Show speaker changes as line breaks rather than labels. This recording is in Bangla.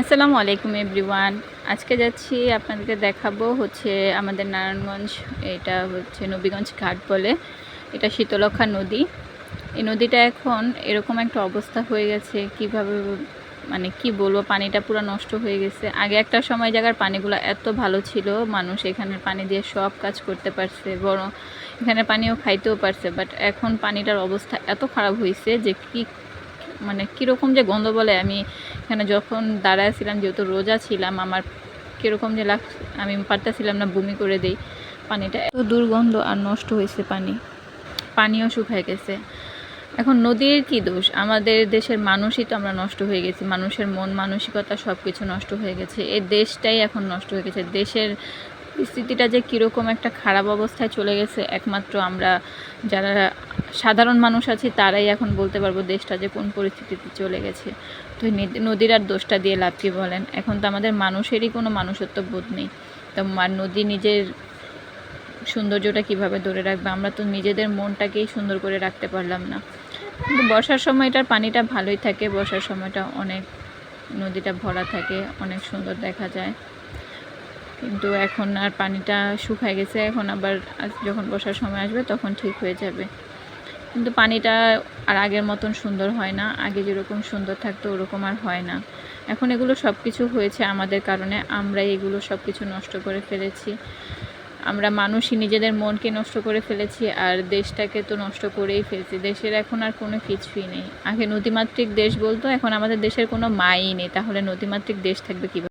আসসালামু আলাইকুম এভরিওয়ান। আজকে যাচ্ছি আপনাদেরকে দেখাবো হচ্ছে আমাদের নারায়ণগঞ্জ, এটা হচ্ছে নবীগঞ্জ ঘাট বলে। এটা শীতলক্ষা নদী। এই নদীটা এখন এরকম একটা অবস্থা হয়ে গেছে, কীভাবে মানে কি বলব, পানিটা পুরো নষ্ট হয়ে গেছে। আগে একটা সময় জায়গার পানিগুলো এত ভালো ছিল, মানুষ এখানের পানি দিয়ে সব কাজ করতে পারছে বড় এখানে পানিও খাইতেও পারছে বাট এখন পানিটার অবস্থা এত খারাপ হয়েছে যে কি মানে কীরকম যে গন্ধ বলে, আমি এখানে যখন দাঁড়ায় ছিলাম, যেহেতু রোজা ছিলাম, আমার কীরকম যে লাগ, আমি পারতেছিলাম না, বমি করে দেই পানিটা। এত দুর্গন্ধ আর নষ্ট হয়েছে পানি। পানিও শুকায় গেছে। এখন নদীর কি দোষ? আমাদের দেশের মানুষই তো আমরা নষ্ট হয়ে গেছি। মানুষের মন, মানসিকতা সব কিছু নষ্ট হয়ে গেছে। এই দেশটাই এখন নষ্ট হয়ে গেছে। দেশের স্থিতিটা যে কীরকম একটা খারাপ অবস্থায় চলে গেছে, একমাত্র আমরা যারা সাধারণ মানুষ আছি, তারাই এখন বলতে পারব দেশটা যে কোন পরিস্থিতিতে চলে গেছে। তো নদীর আর দোষটা দিয়ে লাভ কি বলেন? এখন তো আমাদের মানুষেরই কোনো মানুষত্ব বোধ নেই। তো নদী নিজের সৌন্দর্যটা কীভাবে ধরে রাখবে? আমরা তো নিজেদের মনটাকেই সুন্দর করে রাখতে পারলাম না। কিন্তু বর্ষার সময়টার পানিটা ভালোই থাকে, বর্ষার সময়টা অনেক নদীটা ভরা থাকে, অনেক সুন্দর দেখা যায়। কিন্তু এখন আর পানিটা শুকায় গেছে, এখন আবার যখন বর্ষার সময় আসবে তখন ঠিক হয়ে যাবে। কিন্তু পানিটা আর আগের মতন সুন্দর হয় না। আগে যেরকম সুন্দর থাকতো, ওরকম আর হয় না। এখন এগুলো সব কিছু হয়েছে আমাদের কারণে। আমরা এগুলো সব কিছু নষ্ট করে ফেলেছি। আমরা মানুষই নিজেদের মনকে নষ্ট করে ফেলেছি আর দেশটাকে তো নষ্ট করেই ফেলছি। দেশের এখন আর কোনো কিছুই নেই। আগে নদীমাতৃক দেশ বলতো, এখন আমাদের দেশের কোনো মাই নেই। তাহলে নদীমাতৃক দেশ থাকবে কীভাবে?